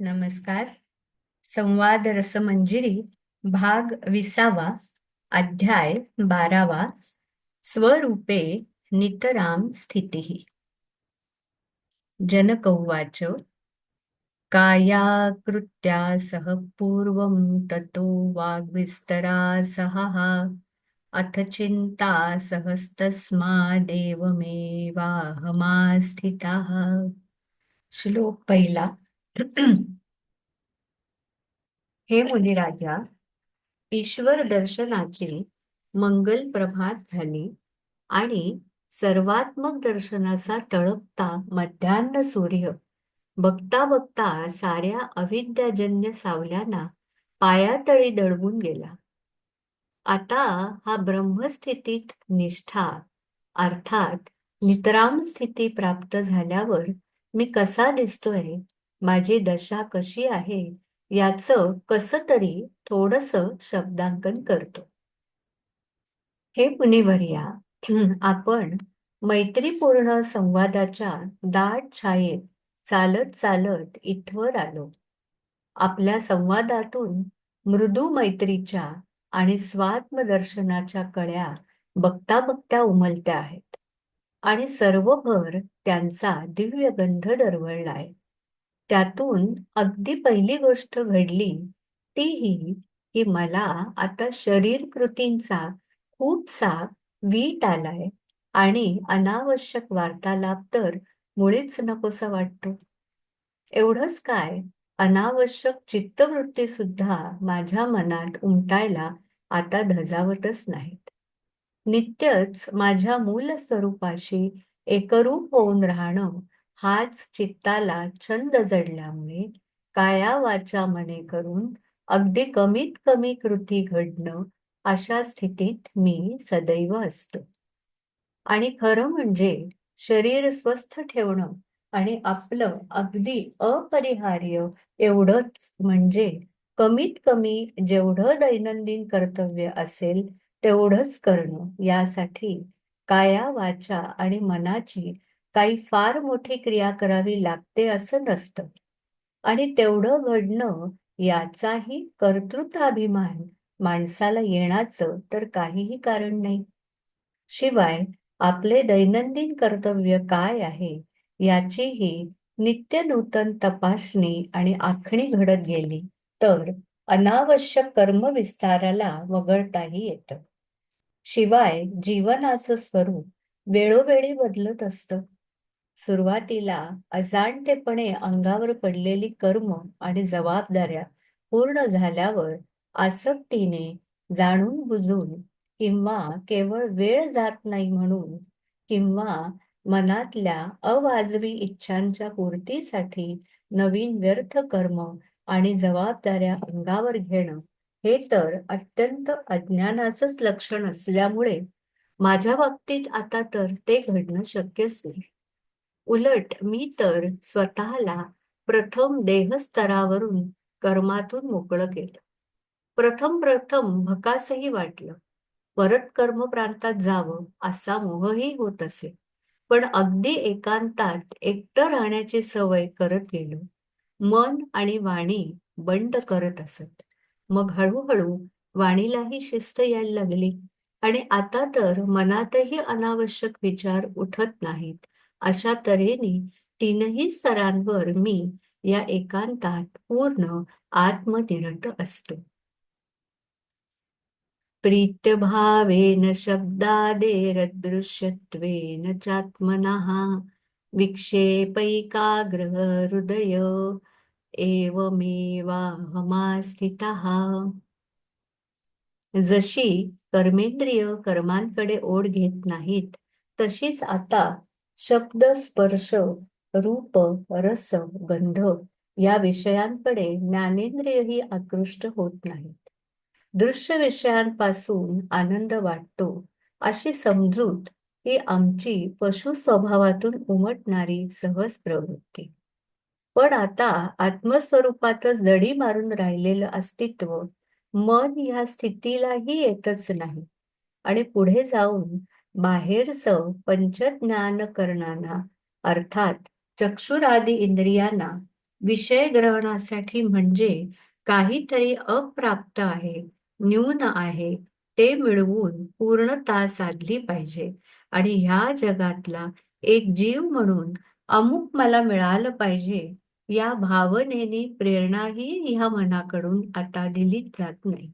नमस्कार. संवाद रसमंजिरी भाग विसावा अध्याय बारावा स्वरूपे नितराम स्थिती. जनक उवाच कायाकृत्या सह पूर्वं ततो वाग्विस्तरा सह अथ चिंता सहस्तस्मादेवमेवाहमास्थिताः। श्लोक पहिला हे मुनिराजा ईश्वर दर्शनाची मंगल प्रभात झाली आणि सर्वात्मक दर्शनाचा तळपता मध्यान्ह सूर्य बघता बघता साऱ्या अविद्याजन्य सावल्यांना पायातळी दडवून गेला. आता हा ब्रह्मस्थितीत निष्ठा अर्थात नितराम स्थिती प्राप्त झाल्यावर मी कसा दिसतोय? माझी दशा कशी आहे याचं कसं तरी थोडस शब्दांकन करतो. हे मुनिवर्या आपण मैत्रीपूर्ण संवादाच्या दाट छायेत चालत चालत इथवर आलो. आपल्या संवादातून मृदू मैत्रीच्या आणि स्वात्मदर्शनाच्या कळ्या बघता बघता उमलत्या आहेत आणि सर्वभर त्यांचा दिव्य गंध दरवळलाय. त्यातून अगदी पहिली गोष्ट घडली ती ही की मला आता शरीर कृतींचा खूपसा वीट आलाय आणि अनावश्यक वार्तालाप तर मुळीच नकोसा वाटतो. एवढंच काय? अनावश्यक चित्तवृत्ती सुद्धा माझ्या मनात उमटायला आता धजावतच नाहीत. नित्यच माझ्या मूल स्वरूपाशी एकरूप होऊन राहणं हाच चित्ताला छंद जडल्यामुळे काया वाचा मने करून अगदी कमीत कमी कृती घडणं अशा स्थितीत मी सदैव असतो. आणि खरं म्हणजे शरीर स्वस्थ ठेवणं आणि आपलं अगदी अपरिहार्य एवढंच म्हणजे कमीत कमी जेवढं दैनंदिन कर्तव्य असेल तेवढंच करणं यासाठी काया वाचा आणि मनाची काही फार मोठी क्रिया करावी लागते असं नसतं. आणि तेवढं घडणं याचाही कर्तृत्वाभिमान माणसाला येण्याचं तर काहीही कारण नाही. शिवाय आपले दैनंदिन कर्तव्य काय आहे याचीही नित्य नूतन तपासणी आणि आखणी घडत गेली तर अनावश्यक कर्मविस्ताराला वगळताही येतं. शिवाय जीवनाचं स्वरूप वेळोवेळी बदलत असतं. सुरुवातीला अजाणतेपणे अंगावर पडलेली कर्म आणि जबाबदाऱ्या पूर्ण झाल्यावर आसक्तीने जाणून बुजून किंवा केवळ वेळ जात नाही म्हणून किंवा मनातल्या अवाजवी इच्छांच्या पूर्तीसाठी नवीन व्यर्थ कर्म आणि जबाबदाऱ्या अंगावर घेणं हे तर अत्यंत अज्ञानाचंच लक्षण असल्यामुळे माझ्या बाबतीत आता तर ते घडणं शक्यच नाही. उलट मी तर स्वतःला प्रथम देहस्तरावरून कर्मातून मोकळं केलं. प्रथम प्रथम भकासही वाटलं. परत कर्म प्रांतात जावं असा मोहही होत असे. पण अगदी एकांतात एकटं राहण्याची सवय करत गेलो. मन आणि वाणी बंड करत असत. मग हळूहळू वाणीलाही शिस्त यायला लागली आणि आता तर मनातही अनावश्यक विचार उठत नाहीत. अशा तऱ्हेने तीनही स्तरांवर मी या एकांतात पूर्ण आत्मनिरत असतो. प्रीत्यभावेन शब्दादेरदृश्यत्वेन चात्मनः विक्षेपैकाग्रह हृदय एवमेवाहमास्थितः. जशी कर्मेंद्रिय कर्मांकडे ओढ घेत नाहीत तशीच आता शब्द स्पर्श रूप रस गंध या विषयांकडे ज्ञानेंद्रियही आकृष्ट होत नाहीत. दृश्य विषयांपासून आनंद वाटतो अशी समजूत ही आमची पशु स्वभावातून उमटणारी सहज प्रवृत्ती. पण आता आत्मस्वरूपातच दडी मारून राहिलेलं अस्तित्व मन ह्या स्थितीलाही येतच नाही आणि पुढे जाऊन बाहेरचं पंचज्ञान करणाना अर्थात चक्षुरादी इंद्रियांना विषय ग्रहणासाठी म्हणजे काहीतरी अप्राप्त आहे न्यून आहे ते मिळवून पूर्णता साधली पाहिजे. आणि ह्या जगातला एक जीव म्हणून अमुक मला मिळालं पाहिजे या भावनेनी प्रेरणाही ह्या मनाकडून आता दिलीच जात नाही.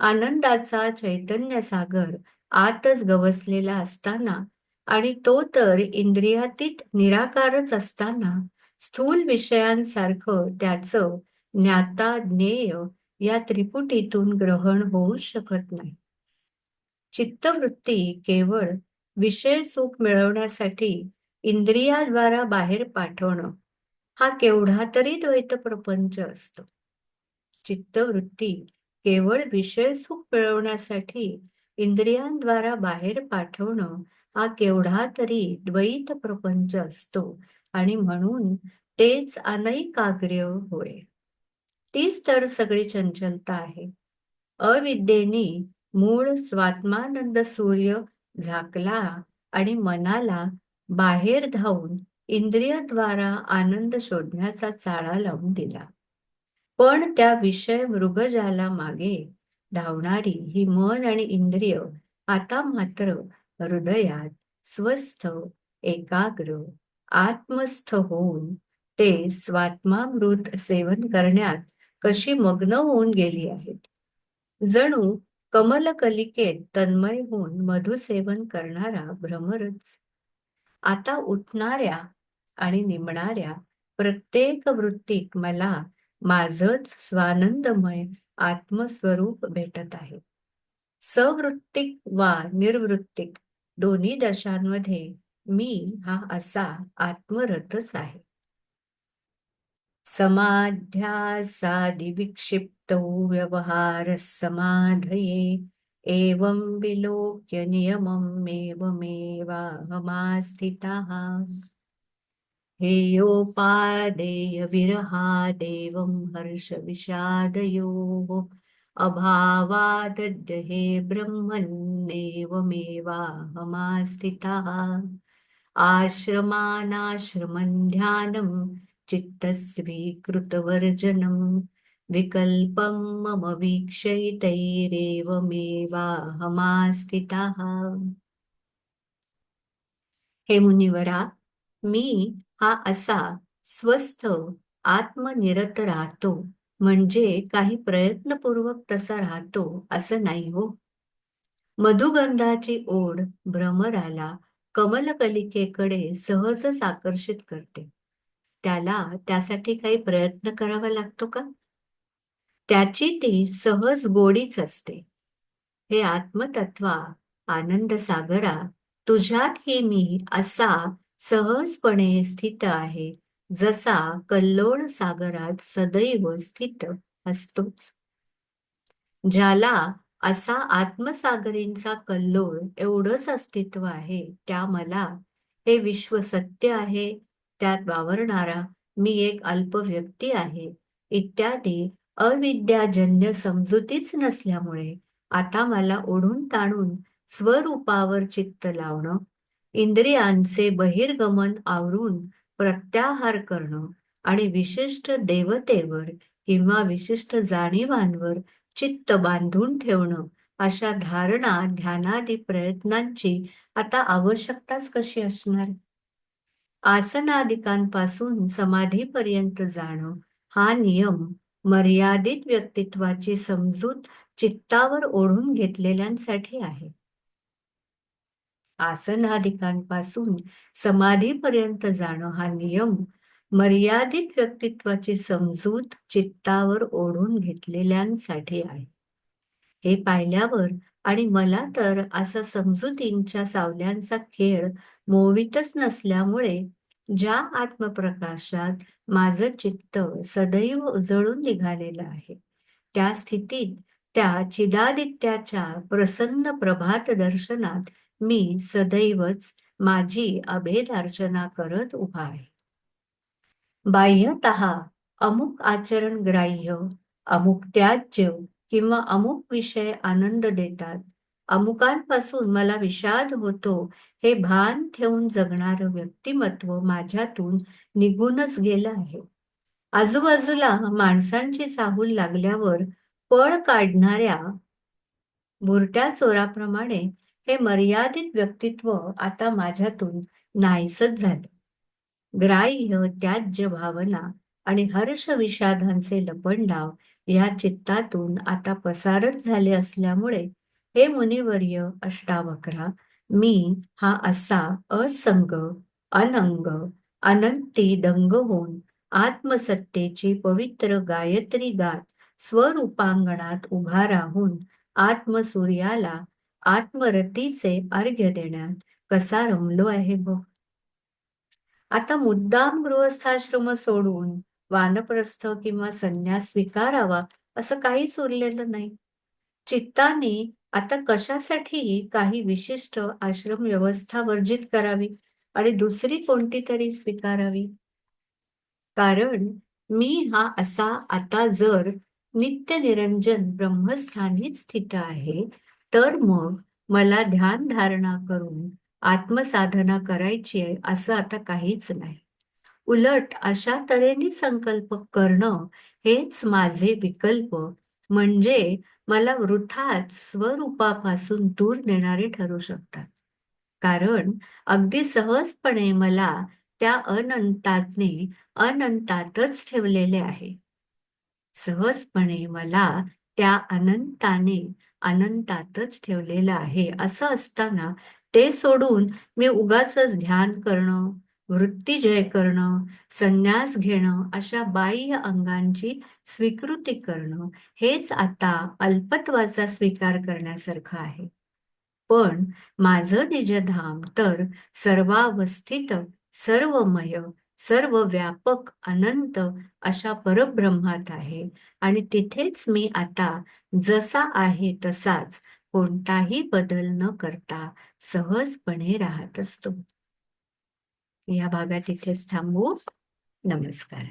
आनंदाचा चैतन्य सागर आतच गवसलेला असताना आणि तो तर इंद्रियातीत निराकारच असताना स्थूल विषयांसारखं त्याचं ज्ञाता ज्ञेय या त्रिपुटीतून ग्रहण होऊ शकत नाही. चित्तवृत्ती केवळ विषय सुख मिळवण्यासाठी इंद्रियाद्वारा बाहेर पाठवणं हा केवढा तरी द्वैत प्रपंच असतो. चित्तवृत्ती केवळ विषय सुख मिळवण्यासाठी इंद्रियांद्वारा बाहेर पाठवणं हा केवढा तरी द्वैत प्रपंच असतो. आणि म्हणून तेच अनैकाग्र्य होय. तीच तर सगळी चंचलता आहे. अविद्येनी मूळ स्वात्मानंद सूर्य झाकला आणि मनाला बाहेर धावून इंद्रियद्वारा आनंद शोधण्याचा चाळा लावून दिला. पण त्या विषय मृगजाला मागे धावणारी ही मन आणि इंद्रिय आता मात्र हृदयात स्वस्थ एकाग्र आत्मस्थ होऊन ते स्वात्मामृत सेवन करण्यात कशी मग्न होऊन गेली आहेत. जणू कमलकलिकेत तन्मय होऊन मधुसेवन करणारा भ्रमरच. आता उठणाऱ्या आणि निमणाऱ्या प्रत्येक वृत्तीत मला माझच स्वानंदमय आत्मस्वरूप भेटत आहे. सवृत्तिक वा निर्वृत्तिक दोन्ही दशांमध्ये मी हा असा आत्मरथच आहे. समाध्यासादि विक्षिप्त व्यवहार समाधये एवं विलोक्य नियममेवमेवाहमास्थितः हेयोपादेयविरहादेवं हर्षविषादयोः अभावादद्य हे ब्रह्मन्नेवमेवाहमास्थितः। आश्रमानाश्रमं ध्यानं चित्तस्वीकृतवर्जनं विकल्पं मम वीक्षयितैरेवमेवाहमास्थितः। हे मुनिवरा मी हा असा स्वस्थ आत्मनिरत राहतो. म्हणजे काही प्रयत्नपूर्वक तसा राहतो असं नाही हो. मधुगंधाची ओढ भ्रमराला कमलकलिकेकडे सहजच आकर्षित करते. त्याला त्यासाठी काही प्रयत्न करावा लागतो का? त्याची ती सहज गोडीच असते. हे आत्मतत्वा आनंद सागरा तुझ्यात ही मी असा सहजपणे स्थित आहे जसा कल्लोळ सागरात सदैव स्थित असतोच. ज्याला असा आत्मसागरींचा कल्लोळ एवढंच अस्तित्व आहे त्या मला हे विश्व सत्य आहे त्यात वावरणारा मी एक अल्प व्यक्ती आहे. इत्यादी अविद्याजन्य समजुतीच नसल्यामुळे आता मला ओढून ताणून स्वरूपावर चित्त लावणं इंद्रियांचे बहिर्गमन आवरून प्रत्याहार करणं आणि विशिष्ट देवतेवर किंवा विशिष्ट जाणीवांवर चित्त बांधून ठेवणं अशा धारणा ध्यानादी प्रयत्नांची आता आवश्यकताच कशी असणार? आसनादिकांपासून समाधीपर्यंत जाणं हा नियम मर्यादित व्यक्तित्वाची समजूत चित्तावर ओढून घेतलेल्यांसाठी आहे. आसनादिकांपासून समाधीपर्यंत जाणं हा नियम मर्यादित व्यक्तित्वाची समजूत चित्तावर ओढून घेतलेल्यांसाठी आहे. हे पाहिल्यावर आणि मला तर असा समजुतींच्या सावल्यांचा खेळ मोवितच नसल्यामुळे ज्या आत्मप्रकाशात माझं चित्त सदैव उजळून निघालेलं आहे त्या स्थितीत त्या चिदादित्याच्या प्रसन्न प्रभात दर्शनात मी सदैवच माझी अभेद अर्चना करत उभा आहे. बाह्यत अमुक आचरण ग्राह्य अमुक त्याज्य किंवा अमुक विषय आनंद देतात. अमुकांपासून मला विषाद होतो हे भान ठेवून जगणारं व्यक्तिमत्व माझ्यातून निघूनच गेलं आहे. आजूबाजूला माणसांची चाहूल लागल्यावर पळ काढणाऱ्या बुरट्या चोराप्रमाणे हे मर्यादित व्यक्तित्व आता माझ्यातून नाहीसच झालं. ग्राह्य त्याज्य भावना आणि हर्ष विषादांचे लपंडाव या चित्तातून आता पसारत झाले असल्यामुळे हे मुनिवर्य अष्टावक्रा मी हा असा असंग अनंग अनंती दंग होऊन आत्मसत्तेची पवित्र गायत्री गात स्वरूपांगणात उभा राहून आत्मसूर्याला आत्मरतीचे अर्घ्य देण्यात कसा रमलो आहे बघ. आता मुद्दाम गृहस्थाश्रम सोडून वानप्रस्थ किंवा संन्यास स्वीकारावा असं काहीच उरलेलं नाही. चित्ताने आता कशासाठी काही विशिष्ट आश्रम व्यवस्था वर्जित करावी आणि दुसरी कोणती तरी स्वीकारावी? कारण मी हा असा आता जर नित्य निरंजन ब्रह्मस्थानी स्थित आहे तर मग मला ध्यान धारणा करून आत्मसाधना करायची आहे असं आता काहीच नाही. उलट अशा तऱ्हेने संकल्प करणं हेच माझे विकल्प म्हणजे मला वृथाच स्वरूपापासून दूर नेणारे ठरू शकतात. कारण अगदी सहजपणे मला त्या अनंताने अनंतातच ठेवलेले आहे. सहजपणे मला त्या अनंताने अनंतातच ठेवलेलं आहे. असं असताना ते सोडून मी उगाचच ध्यान करणं वृत्तीजय करणं संन्यास घेणं अशा बाह्य अंगांची स्वीकृती करणं हेच आता अल्पत्वाचा स्वीकार करण्यासारखं आहे. पण माझं निजधाम तर सर्वावस्थित सर्वमय सर्व व्यापक अनंत अशा परब्रह्मात आहे. आणि तिथेच मी आता जसा आहे तसाच कोणताही बदल न करता सहजपणे राहत असतो. या भागात इथेच थांबू. नमस्कार.